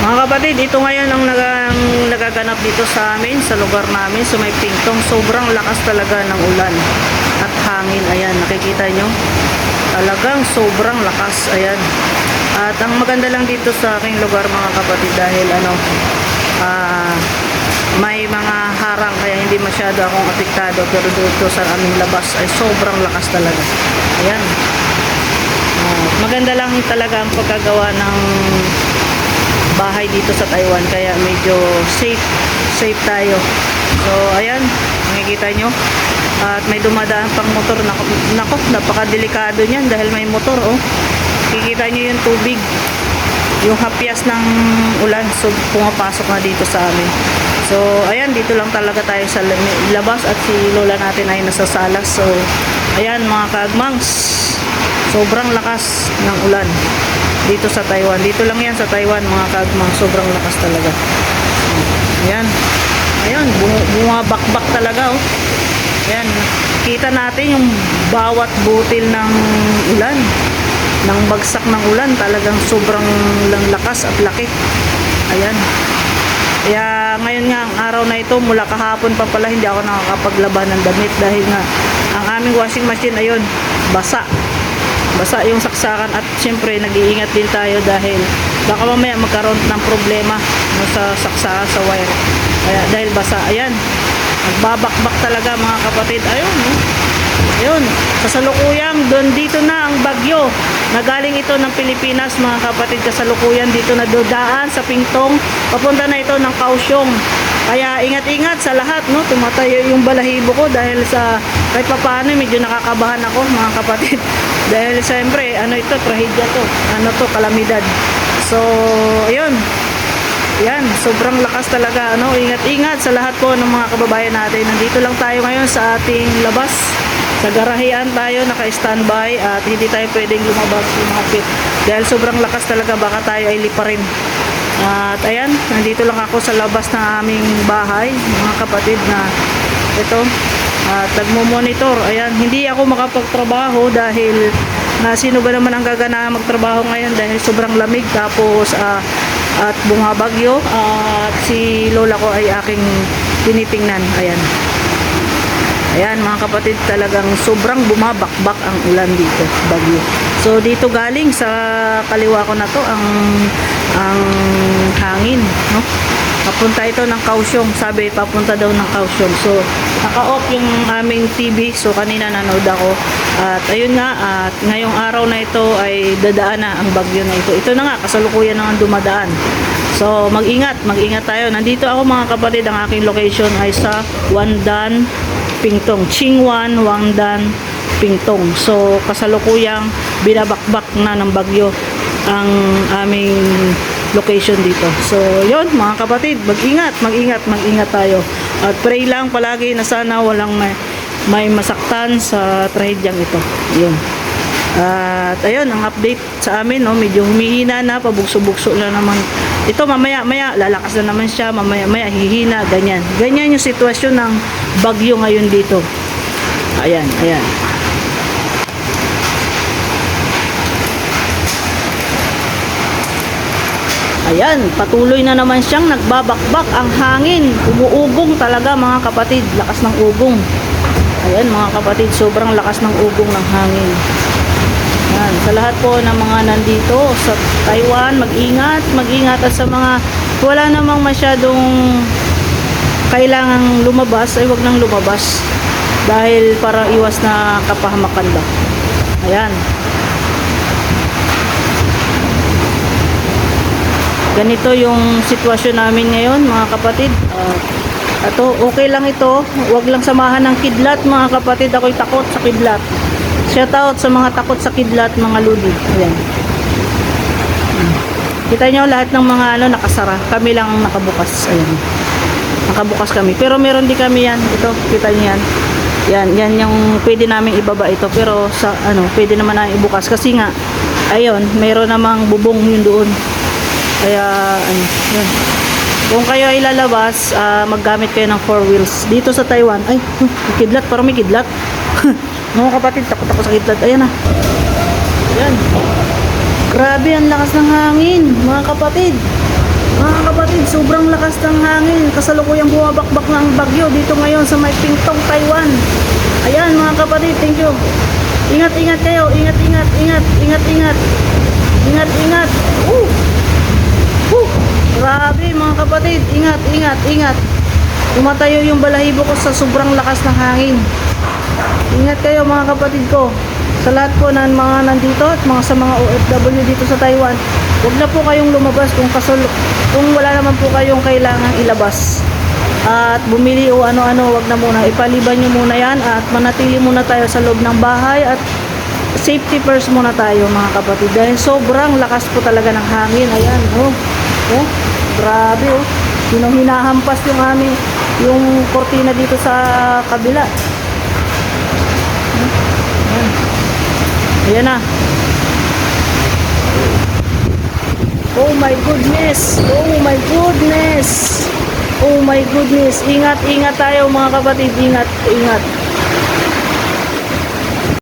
Mga kapatid, ito ngayon ang, nag ang nagaganap dito sa amin, sa lugar namin, sa may pingtong. Sobrang lakas talaga ng ulan at hangin. Ayan, nakikita nyo? Talagang sobrang lakas. Ayan. At ang maganda lang dito sa aking lugar mga kapatid dahil ano, ah, may mga harang kaya hindi masyado akong apektado pero dito sa aming labas ay sobrang lakas talaga. Ayan. Ah, maganda lang talaga ang pagkagawa ng bahay dito sa Taiwan kaya medyo safe safe tayo. So ayan makikita nyo. At may dumadaan pang motor. Nako, nako napakadelikado niyan dahil may motor oh. Kikita nyo yung tubig. Yung hapyas ng ulan. So pumapasok na dito sa amin. So ayan dito lang talaga tayo sa labas. At si lola natin ay nasa salas. So ayan mga kaagmangs sobrang lakas ng ulan dito sa Taiwan. Dito lang yan sa Taiwan mga kaagmang. Sobrang lakas talaga. Ayan. Ayan. bu- Bumabakbak talaga oh. Ayan. Kita natin yung bawat butil ng ulan. Ng bagsak ng ulan. Talagang sobrang lang lakas at laki. Ayan. Kaya ngayon nga ang araw na ito mula kahapon pa pala hindi ako nakakapaglaban ng damit dahil nga ang aming washing machine ayun basa basa yung saksakan at syempre nag-iingat din tayo dahil baka mamaya magkaroon ng problema no, sa saksakan sa wire. Kaya dahil basa ayan nagbabakbak talaga mga kapatid. Ayun no? ayun kasalukuyang doon dito na ang bagyo. Nagaling ito ng Pilipinas mga kapatid kasalukuyan dito na dodaan sa Pingtong papunta na ito ng Kaohsiung kaya ingat-ingat sa lahat no tumatayo yung balahibo ko dahil sa kahit papaano medyo nakakabahan ako mga kapatid dahil siyempre ano ito trahedya to ano to kalamidad so ayun yan, sobrang lakas talaga. Ano? Ingat-ingat sa lahat po ng mga kababayan natin. Nandito lang tayo ngayon sa ating labas. Sa garahean tayo, naka-standby at hindi tayo pwedeng lumabas lumapit. Dahil sobrang lakas talaga, baka tayo ay liparin. At ayan, nandito lang ako sa labas ng aming bahay, mga kapatid na ito. At nagmo-monitor. Ayan, hindi ako makapagtrabaho dahil na sino ba naman ang gagana magtrabaho ngayon dahil sobrang lamig. Tapos ah, at bumabagyo. At si lola ko ay aking tinitingnan. Ayan. Ayan mga kapatid talagang sobrang bumabakbak ang ulan dito. Bagyo so dito galing sa kaliwa ko na to ang ang hangin no? Papunta ito ng Kaohsiung. Sabi papunta daw ng Kaohsiung. So naka-off yung aming TV so kanina nanood ako. At ayun nga at ngayong araw na ito ay dadaan na ang bagyo na ito. Ito na nga kasalukuyan na nga dumadaan. So mag-ingat mag-ingat tayo. Nandito ako mga kapatid. Ang aking location ay sa Wandan Pingtong. Chingwan Wangdan Pingtong so kasalukuyang binabakbak na ng bagyo ang aming location dito. So, yon mga kapatid, mag-ingat, mag-ingat, mag-ingat tayo. At pray lang palagi na sana walang may, may masaktan sa trahedyang ito. Yun. At ayun, ang update sa amin, no, medyo humihina na, pabugso-bugso na naman. Ito mamaya, maya, lalakas na naman siya, mamaya, maya, hihina, ganyan. Ganyan yung sitwasyon ng bagyo ngayon dito. Ayan, ayan. Ayan, patuloy na naman siyang nagbabakbak ang hangin. Umuugong talaga mga kapatid, lakas ng ugong. Ayan mga kapatid, sobrang lakas ng ugong ng hangin. Ayan, sa lahat po ng mga nandito sa Taiwan, mag-ingat, mag-ingat at sa mga wala namang masyadong kailangang lumabas, ay wag nang lumabas. Dahil para iwas na kapahamakan ba. Ayan. Ganito yung sitwasyon namin ngayon mga kapatid. Uh, ato okay lang ito. Wag lang samahan ng kidlat mga kapatid. Ako'y takot sa kidlat. Shout out sa mga takot sa kidlat mga ludi ayan. Kita nyo lahat ng mga ano nakasara. Kami lang ang nakabukas. Ayan. Nakabukas kami. Pero meron din kami yan. Ito kita nyo yan. Yan yan yung pwede namin ibaba ito. Pero sa ano pwede naman na ibukas. Kasi nga ayun meron namang bubong yun doon kaya, ano, yun. Kung kayo ay lalabas, ah, maggamit kayo ng four wheels. Dito sa Taiwan, ay, may kidlat, parang may kidlat. Mga kapatid, takot ako sa kidlat. Ayan na. Ayan. Grabe, ang lakas ng hangin, mga kapatid. Mga kapatid, sobrang lakas ng hangin. Kasalukuyang bumabakbak ng bagyo dito ngayon sa may Pingtong, Taiwan. Ayan mga kapatid, thank you. Ingat, ingat kayo. Ingat, ingat, ingat. Ingat, ingat. Uh! Uh! Grabe mga kapatid. Ingat, ingat, ingat. Tumatayo yung balahibo ko sa sobrang lakas ng hangin. Ingat kayo mga kapatid ko. Sa lahat po ng mga nandito at mga sa mga OFW dito sa Taiwan, huwag na po kayong lumabas kung kasal kung wala naman po kayong kailangang ilabas. At bumili o ano-ano, wag na muna. Ipaliban nyo muna yan at manatili muna tayo sa loob ng bahay at safety first muna tayo mga kapatid. Dahil sobrang lakas po talaga ng hangin. Ayan, oh. Oh, grabe oh. Sino hinahampas yung aming yung kortina dito sa kabila. Ayan na. Oh my goodness. Oh my goodness. Oh my goodness. Ingat, ingat tayo mga kapatid. Ingat, ingat.